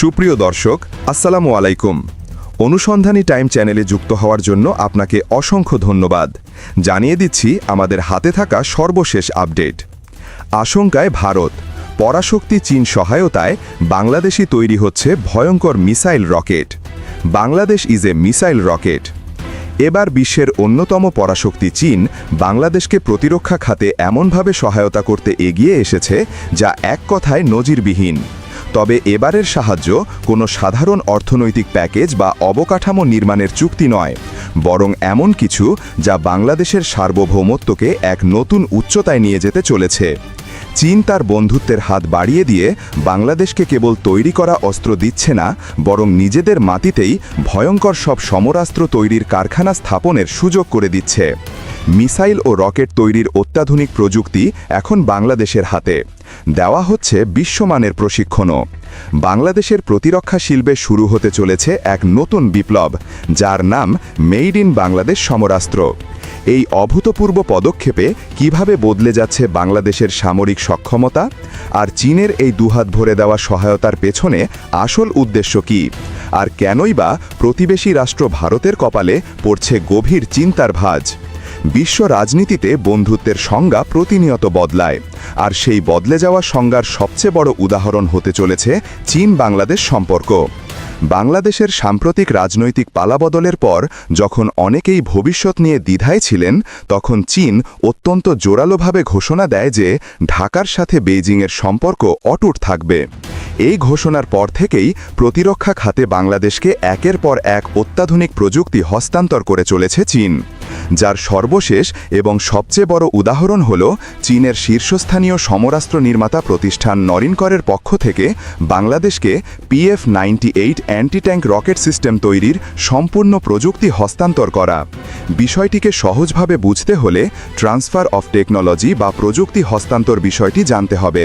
সুপ্রিয় দর্শক, আসসালামু আলাইকুম। অনুসন্ধানী টাইম চ্যানেলে যুক্ত হওয়ার জন্য আপনাকে অসংখ্য ধন্যবাদ। জানিয়ে দিচ্ছি, আমাদের হাতে থাকা সর্বশেষ আপডেট। আশঙ্কায় ভারত, পরাশক্তি চীন সহায়তায় বাংলাদেশি তৈরি হচ্ছে ভয়ঙ্কর missile rocket. Bangladesh is a missile rocket এবার বিশ্বের অন্যতম পরাশক্তি চীন বাংলাদেশকে প্রতিরক্ষা খাতে এমনভাবে সহায়তা করতে এগিয়ে এসেছে, যা এক কথায় নজিরবিহীন। তবে এবারের সাহায্য কোনো সাধারণ অর্থনৈতিক প্যাকেজ বা অবকাঠামো নির্মাণের চুক্তি নয়, বরং এমন কিছু যা বাংলাদেশের সার্বভৌমত্বকে এক নতুন উচ্চতায় নিয়ে যেতে চলেছে। চীন তার বন্ধুত্বের হাত বাড়িয়ে দিয়ে বাংলাদেশকে কেবল তৈরি করা অস্ত্র দিচ্ছে না, বরং নিজেদের মাটিতেই ভয়ঙ্কর সব সমরাস্ত্র তৈরির কারখানা স্থাপনের সুযোগ করে দিচ্ছে। মিসাইল ও রকেট তৈরির অত্যাধুনিক প্রযুক্তি এখন বাংলাদেশের হাতে। দেওয়া হচ্ছে বিশ্বমানের প্রশিক্ষণও। বাংলাদেশের প্রতিরক্ষা শিল্পে শুরু হতে চলেছে এক নতুন বিপ্লব, যার নাম মেইড ইন বাংলাদেশ সমরাস্ত্র। এই অভূতপূর্ব পদক্ষেপে কীভাবে বদলে যাচ্ছে বাংলাদেশের সামরিক সক্ষমতা আর চীনের এই দুহাত ভরে দেওয়া সহায়তার পেছনে আসল উদ্দেশ্য কি? আর কেনই বা প্রতিবেশী রাষ্ট্র ভারতের কপালে পড়ছে গভীর চিন্তার ভাঁজ? বিশ্ব রাজনীতিতে বন্ধুত্বের সংজ্ঞা প্রতিনিয়ত বদলায়। আর সেই বদলে যাওয়া সংজ্ঞার সবচেয়ে বড় উদাহরণ হতে চলেছে চীন বাংলাদেশ সম্পর্ক। বাংলাদেশের সাম্প্রতিক রাজনৈতিক পালাবদলের পর যখন অনেকেই ভবিষ্যৎ নিয়ে দ্বিধায় ছিলেন, তখন চীন অত্যন্ত জোরালোভাবে ঘোষণা দেয় যে ঢাকার সাথে বেইজিংয়ের সম্পর্ক অটুট থাকবে। এই ঘোষণার পর থেকেই প্রতিরক্ষা খাতে বাংলাদেশকে একের পর এক অত্যাধুনিক প্রযুক্তি হস্তান্তর করে চলেছে চীন। যার সর্বশেষ এবং সবচেয়ে বড় উদাহরণ হল চীনের শীর্ষস্থানীয় সমরাস্ত্র নির্মাতা প্রতিষ্ঠান নরিনকরের পক্ষ থেকে বাংলাদেশকে PF ninety eight anti tank rocket system তৈরির সম্পূর্ণ প্রযুক্তি হস্তান্তর করা। বিষয়টিকে সহজভাবে বুঝতে হলে ট্রান্সফার অফ টেকনোলজি বা প্রযুক্তি হস্তান্তর বিষয়টি জানতে হবে।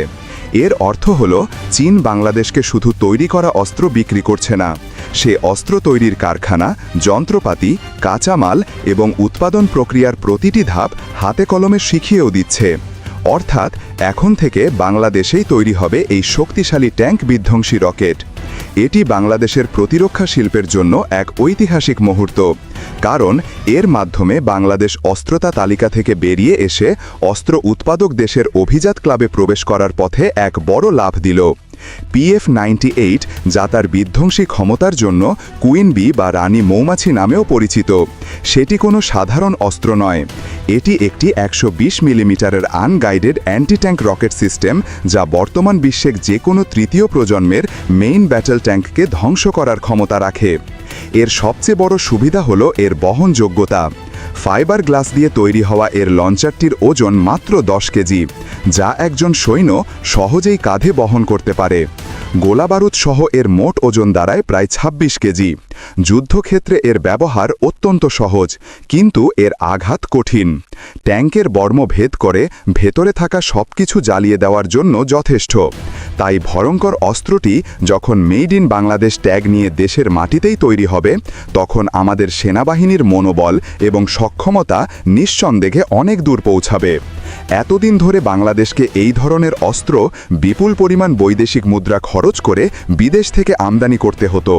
এর অর্থ হল চীন বাংলাদেশকে শুধু তৈরি করা অস্ত্র বিক্রি করছে না সে অস্ত্র তৈরির কারখানা, যন্ত্রপাতি, কাঁচামাল এবং উৎপাদন প্রক্রিয়ার প্রতিটি ধাপ হাতে কলমে শিখিয়েও দিচ্ছে। অর্থাৎ এখন থেকে বাংলাদেশেই তৈরি হবে এই শক্তিশালী ট্যাঙ্ক বিধ্বংসী রকেট। এটি বাংলাদেশের প্রতিরক্ষা শিল্পের জন্য এক ঐতিহাসিক মুহূর্ত। কারণ এর মাধ্যমে বাংলাদেশ অস্ত্রতা তালিকা থেকে বেরিয়ে এসে অস্ত্র উৎপাদক দেশের অভিজাত ক্লাবে প্রবেশ করার পথে এক বড় লাভ দিল। পিএফ নাইনটি এইট যা তার বিধ্বংসী ক্ষমতার জন্য কুইন বি বা রানী মৌমাছি নামেও পরিচিত। সেটি কোনো সাধারণ অস্ত্র নয়। এটি একটি একশো বিশ মিলিমিটারের unguided anti tank rocket system যা বর্তমান বিশ্বের যে কোনো তৃতীয় প্রজন্মের মেইন ব্যাটেল ট্যাঙ্ককে ধ্বংস করার ক্ষমতা রাখে। এর সবচেয়ে বড় সুবিধা হল এর বহনযোগ্যতা। ফাইবার গ্লাস দিয়ে তৈরি হওয়া এর লঞ্চারটির ওজন মাত্র দশ কেজি, যা একজন সৈন্য সহজেই কাঁধে বহন করতে পারে। গোলাবারুদ সহ এর মোট ওজন দাঁড়ায় প্রায় ২৬ কেজি। যুদ্ধক্ষেত্রে এর ব্যবহার অত্যন্ত সহজ, কিন্তু এর আঘাত কঠিন। ট্যাঙ্কের বর্ম ভেদ করে ভেতরে থাকা সবকিছু জ্বালিয়ে দেওয়ার জন্য যথেষ্ট। তাই ভয়ঙ্কর অস্ত্রটি যখন মেড ইন বাংলাদেশ ট্যাগ নিয়ে দেশের মাটিতেই তৈরি হবে, তখন আমাদের সেনাবাহিনীর মনোবল এবং সক্ষমতা নিঃসন্দেহে অনেক দূর পৌঁছাবে। এতদিন ধরে বাংলাদেশকে এই ধরনের অস্ত্র বিপুল পরিমাণ বৈদেশিক মুদ্রা খরচ করে বিদেশ থেকে আমদানি করতে হতো।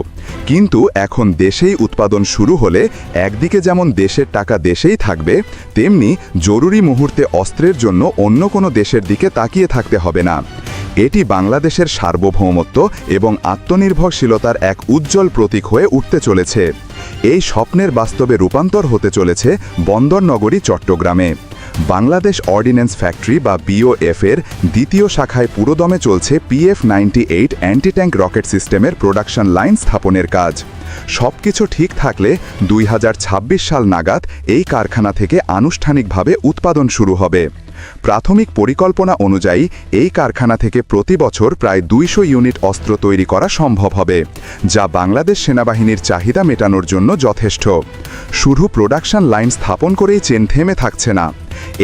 কিন্তু এখন দেশেই উৎপাদন শুরু হলে একদিকে যেমন দেশের টাকা দেশেই থাকবে, তেমনি জরুরি মুহূর্তে অস্ত্রের জন্য অন্য কোনো দেশের দিকে তাকিয়ে থাকতে হবে না। এটি বাংলাদেশের সার্বভৌমত্ব এবং আত্মনির্ভরশীলতার এক উজ্জ্বল প্রতীক হয়ে উঠতে চলেছে। এই স্বপ্নের বাস্তবে রূপান্তর হতে চলেছে বন্দরনগরী চট্টগ্রামে। বাংলাদেশ অর্ডিন্যান্স ফ্যাক্টরি বা বিওএফ এর দ্বিতীয় শাখায় পুরোদমে চলছে PF ninety eight anti tank rocket সিস্টেমের প্রোডাকশন লাইন স্থাপনের কাজ। সবকিছু ঠিক থাকলে দুই হাজার ছাব্বিশ সাল নাগাদ এই কারখানা থেকে আনুষ্ঠানিকভাবে উৎপাদন শুরু হবে। প্রাথমিক পরিকল্পনা অনুযায়ী এই কারখানা থেকে প্রতি বছর প্রায় দুইশো ইউনিট অস্ত্র তৈরি করা সম্ভব হবে, যা বাংলাদেশ সেনাবাহিনীর চাহিদা মেটানোর জন্য যথেষ্ট। শুধু প্রোডাকশন লাইন স্থাপন করেই চেন থেমে থাকছে না।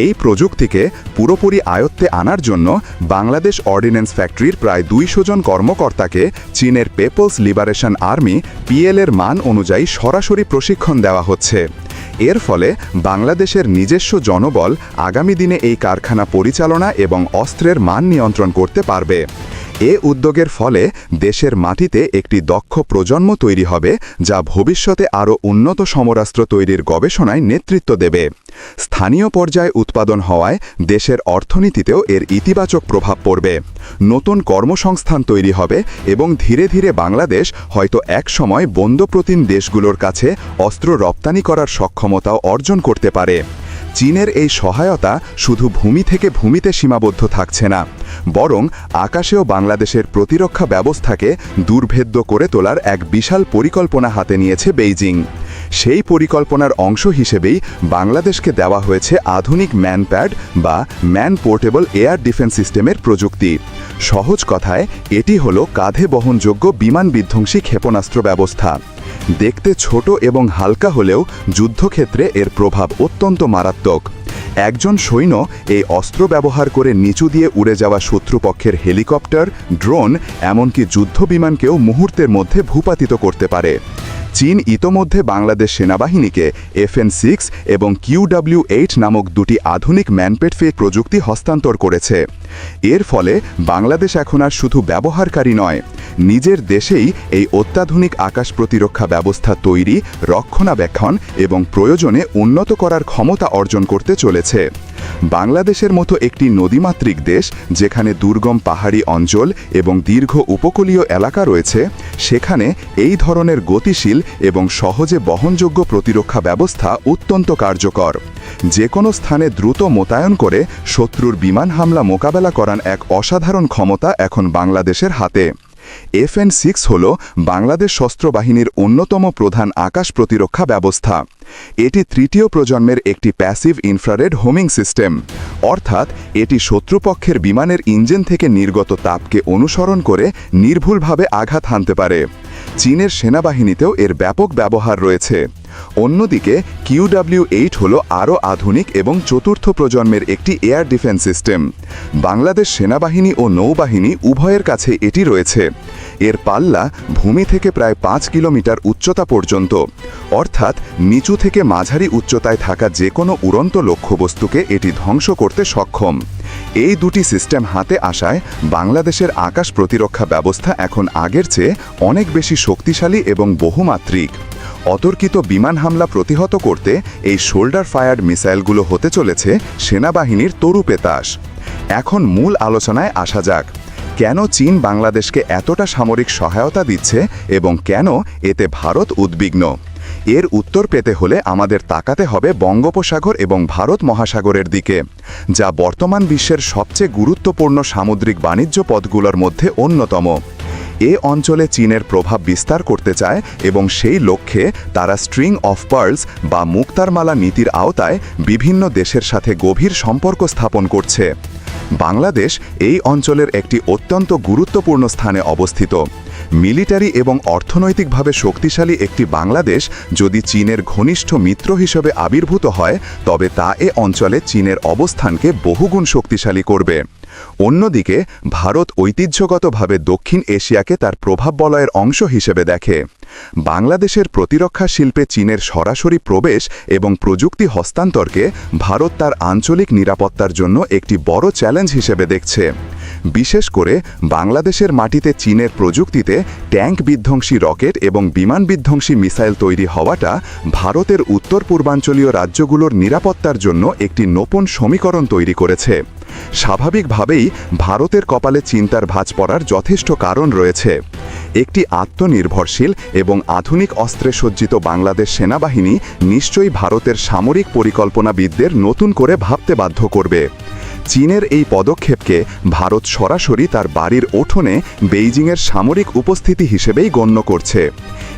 এই প্রযুক্তিকে পুরোপুরি আয়ত্তে আনার জন্য বাংলাদেশ অর্ডিন্যান্স ফ্যাক্টরির প্রায় দুইশো জন কর্মকর্তাকে চীনের পেপলস লিবারেশন আর্মি পিএল এর মান অনুযায়ী সরাসরি প্রশিক্ষণ দেওয়া হচ্ছে। এর ফলে বাংলাদেশের নিজস্ব জনবল আগামী দিনে এই কারখানা পরিচালনা এবং অস্ত্রের মান নিয়ন্ত্রণ করতে পারবে। এ উদ্যোগের ফলে দেশের মাটিতে একটি দক্ষ প্রজন্ম তৈরি হবে, যা ভবিষ্যতে আরও উন্নত সমরাস্ত্র তৈরির গবেষণায় নেতৃত্ব দেবে। স্থানীয় পর্যায়ে উৎপাদন হওয়ায় দেশের অর্থনীতিতেও এর ইতিবাচক প্রভাব পড়বে। নতুন কর্মসংস্থান তৈরি হবে এবং ধীরে ধীরে বাংলাদেশ হয়তো একসময় বন্ধপ্রতিম দেশগুলোর কাছে অস্ত্র রপ্তানি করার সক্ষমতাও অর্জন করতে পারে। চীনের এই সহায়তা শুধু ভূমি থেকে ভূমিতে সীমাবদ্ধ থাকছে না, বরং আকাশেও বাংলাদেশের প্রতিরক্ষা ব্যবস্থাকে দুর্ভেদ্য করে তোলার এক বিশাল পরিকল্পনা হাতে নিয়েছে বেইজিং। সেই পরিকল্পনার অংশ হিসেবেই বাংলাদেশকে দেওয়া হয়েছে আধুনিক ম্যানপ্যাড বা ম্যান পোর্টেবল এয়ার ডিফেন্স সিস্টেমের প্রযুক্তি। সহজ কথায়, এটি হল কাঁধে বহনযোগ্য বিমান বিধ্বংসী ক্ষেপণাস্ত্র ব্যবস্থা। দেখতে ছোট এবং হালকা হলেও যুদ্ধক্ষেত্রে এর প্রভাব অত্যন্ত মারাত্মক। একজন সৈন্য এই অস্ত্র ব্যবহার করে নিচু দিয়ে উড়ে যাওয়া শত্রুপক্ষের হেলিকপ্টার, ড্রোন, এমনকি যুদ্ধবিমানকেও মুহূর্তের মধ্যে ভূপাতিত করতে পারে। চীন ইতোমধ্যে বাংলাদেশ সেনাবাহিনীকে এফএন সিক্স এবং কিউডাব্লিউ এইট নামক দুটি আধুনিক ম্যানপেটফে প্রযুক্তি হস্তান্তর করেছে। এর ফলে বাংলাদেশ এখন আর শুধু ব্যবহারকারী নয়, নিজের দেশেই এই অত্যাধুনিক আকাশ প্রতিরক্ষা ব্যবস্থা তৈরি, রক্ষণাবেক্ষণ এবং প্রয়োজনে উন্নত করার ক্ষমতা অর্জন করতে চলেছে। বাংলাদেশের মতো একটি নদীমাতৃক দেশ, যেখানে দুর্গম পাহাড়ি অঞ্চল এবং দীর্ঘ উপকূলীয় এলাকা রয়েছে, সেখানে এই ধরনের গতিশীল এবং সহজে বহনযোগ্য প্রতিরক্ষা ব্যবস্থা অত্যন্ত কার্যকর। যে কোনো স্থানে দ্রুত মোতায়েন করে শত্রুর বিমান হামলা মোকাবেলা করান এক অসাধারণ ক্ষমতা এখন বাংলাদেশের হাতে। এফএন সিক্স হল বাংলাদেশ শস্ত্র বাহিনীর অন্যতম প্রধান আকাশ প্রতিরক্ষা ব্যবস্থা। এটি তৃতীয় প্রজন্মের একটি প্যাসিভ ইনফ্রারেড হোমিং সিস্টেম। অর্থাৎ এটি শত্রুপক্ষের বিমানের ইঞ্জিন থেকে নির্গত তাপকে অনুসরণ করে নির্ভুলভাবে আঘাত হানতে পারে। চীনের সেনাবাহিনীতেও এর ব্যাপক ব্যবহার রয়েছে। অন্যদিকে কিউডাব্লিউ এইট হল আরও আধুনিক এবং চতুর্থ প্রজন্মের একটি এয়ার ডিফেন্স সিস্টেম। বাংলাদেশ সেনাবাহিনী ও নৌবাহিনী উভয়ের কাছে এটি রয়েছে। এর পাল্লা ভূমি থেকে প্রায় পাঁচ কিলোমিটার উচ্চতা পর্যন্ত। অর্থাৎ নিচু থেকে মাঝারি উচ্চতায় থাকা যে কোনো উড়ন্ত লক্ষ্যবস্তুকে এটি ধ্বংস করতে সক্ষম। এই দুটি সিস্টেম হাতে আসায় বাংলাদেশের আকাশ প্রতিরক্ষা ব্যবস্থা এখন আগের চেয়ে অনেক বেশি শক্তিশালী এবং বহুমাত্রিক। অতর্কিত বিমান হামলা প্রতিহত করতে এই শোল্ডার ফায়ার্ড মিসাইলগুলো হতে চলেছে সেনাবাহিনীর তরু পেতাস এখন মূল আলোচনায় আসা যাক, কেন চীন বাংলাদেশকে এতটা সামরিক সহায়তা দিচ্ছে এবং কেন এতে ভারত উদ্বিগ্ন? এর উত্তর পেতে হলে আমাদের তাকাতে হবে বঙ্গোপসাগর এবং ভারত মহাসাগরের দিকে, যা বর্তমান বিশ্বের সবচেয়ে গুরুত্বপূর্ণ সামুদ্রিক বাণিজ্য পথগুলোর মধ্যে অন্যতম। এ অঞ্চলে চীনের প্রভাব বিস্তার করতে চায় এবং সেই লক্ষ্যে তারা স্ট্রিং অফ পার্লস বা মুক্তারমালা নীতির আওতায় বিভিন্ন দেশের সাথে গভীর সম্পর্ক স্থাপন করছে। বাংলাদেশ এই অঞ্চলের একটি অত্যন্ত গুরুত্বপূর্ণ স্থানে অবস্থিত। মিলিটারি এবং অর্থনৈতিকভাবে শক্তিশালী একটি বাংলাদেশ যদি চীনের ঘনিষ্ঠ মিত্র হিসেবে আবির্ভূত হয়, তবে তা এ অঞ্চলে চীনের অবস্থানকে বহুগুণ শক্তিশালী করবে। অন্যদিকে, ভারত ঐতিহ্যগতভাবে দক্ষিণ এশিয়াকে তার প্রভাব বলয়ের অংশ হিসেবে দেখে। বাংলাদেশের প্রতিরক্ষা শিল্পে চীনের সরাসরি প্রবেশ এবং প্রযুক্তি হস্তান্তরকে ভারত তার আঞ্চলিক নিরাপত্তার জন্য একটি বড় চ্যালেঞ্জ হিসেবে দেখছে। বিশেষ করে, বাংলাদেশের মাটিতে চীনের প্রযুক্তিতে ট্যাঙ্ক বিধ্বংসী রকেট এবং বিমান বিধ্বংসী মিসাইল তৈরি হওয়াটা ভারতের উত্তর পূর্বাঞ্চলীয় রাজ্যগুলোর নিরাপত্তার জন্য একটি নতুন সমীকরণ তৈরি করেছে। স্বাভাবিকভাবেই ভারতের কপালে চিন্তার ভাঁজ পড়ার যথেষ্ট কারণ রয়েছে। একটি আত্মনির্ভরশীল এবং আধুনিক অস্ত্রে সজ্জিত বাংলাদেশ সেনাবাহিনী নিশ্চয়ই ভারতের সামরিক পরিকল্পনাবিদদের নতুন করে ভাবতে বাধ্য করবে। চীনের এই পদক্ষেপকে ভারত সরাসরি তার বাড়ির ওঠনে বেইজিংয়ের সামরিক উপস্থিতি হিসেবেই গণ্য করছে।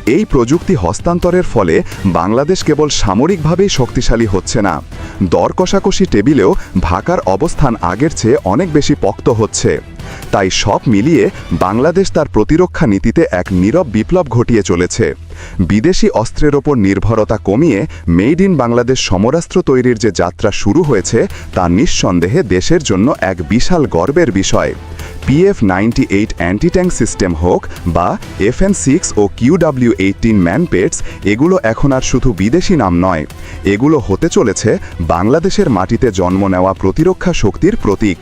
এই প্রযুক্তি হস্তান্তরের ফলে বাংলাদেশ কেবল সামরিকভাবেই শক্তিশালী হচ্ছে না। দর কষাকষি টেবিলেও ভাকার অবস্থান আগের চেয়ে অনেক বেশি পক্ত হচ্ছে। তাই সব মিলিয়ে বাংলাদেশ তার প্রতিরক্ষা নীতিতে এক নীরব বিপ্লব ঘটিয়ে চলেছে। বিদেশি অস্ত্রের ওপর নির্ভরতা কমিয়ে মেড ইন বাংলাদেশ সমরাস্ত্র তৈরির যে যাত্রা শুরু হয়েছে, তা নিঃসন্দেহে দেশের জন্য এক বিশাল গর্বের বিষয়। PF ninety eight anti tank system হোক বা এফএন সিক্স ও কিউডাব্লিউ এইটিন ম্যানপেটস এগুলো এখন আর শুধু বিদেশি নাম নয়। এগুলো হতে চলেছে বাংলাদেশের মাটিতে জন্ম নেওয়া প্রতিরক্ষা শক্তির প্রতীক।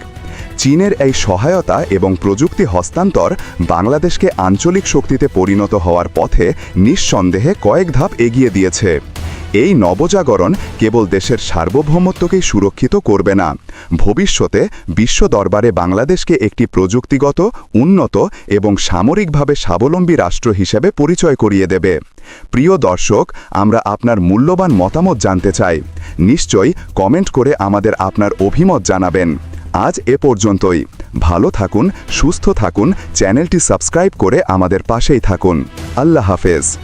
চীনের এই সহায়তা এবং প্রযুক্তি হস্তান্তর বাংলাদেশকে আঞ্চলিক শক্তিতে পরিণত হওয়ার পথে নিঃসন্দেহে কয়েক ধাপ এগিয়ে দিয়েছে। এই নবজাগরণ কেবল দেশের সার্বভৌমত্বকেই সুরক্ষিত করবে না। ভবিষ্যতে বিশ্ব দরবারে বাংলাদেশকে একটি প্রযুক্তিগত, উন্নত এবং সামরিকভাবে স্বাবলম্বী রাষ্ট্র হিসেবে পরিচয় করিয়ে দেবে। প্রিয় দর্শক, আমরা আপনার মূল্যবান মতামত জানতে চাই। নিশ্চয়ই কমেন্ট করে আমাদের আপনার অভিমত জানাবেন। আজ এ পর্যন্তই। ভালো থাকুন, সুস্থ থাকুন, চ্যানেলটি সাবস্ক্রাইব করে আমাদের পাশেই থাকুন। আল্লাহ হাফেজ।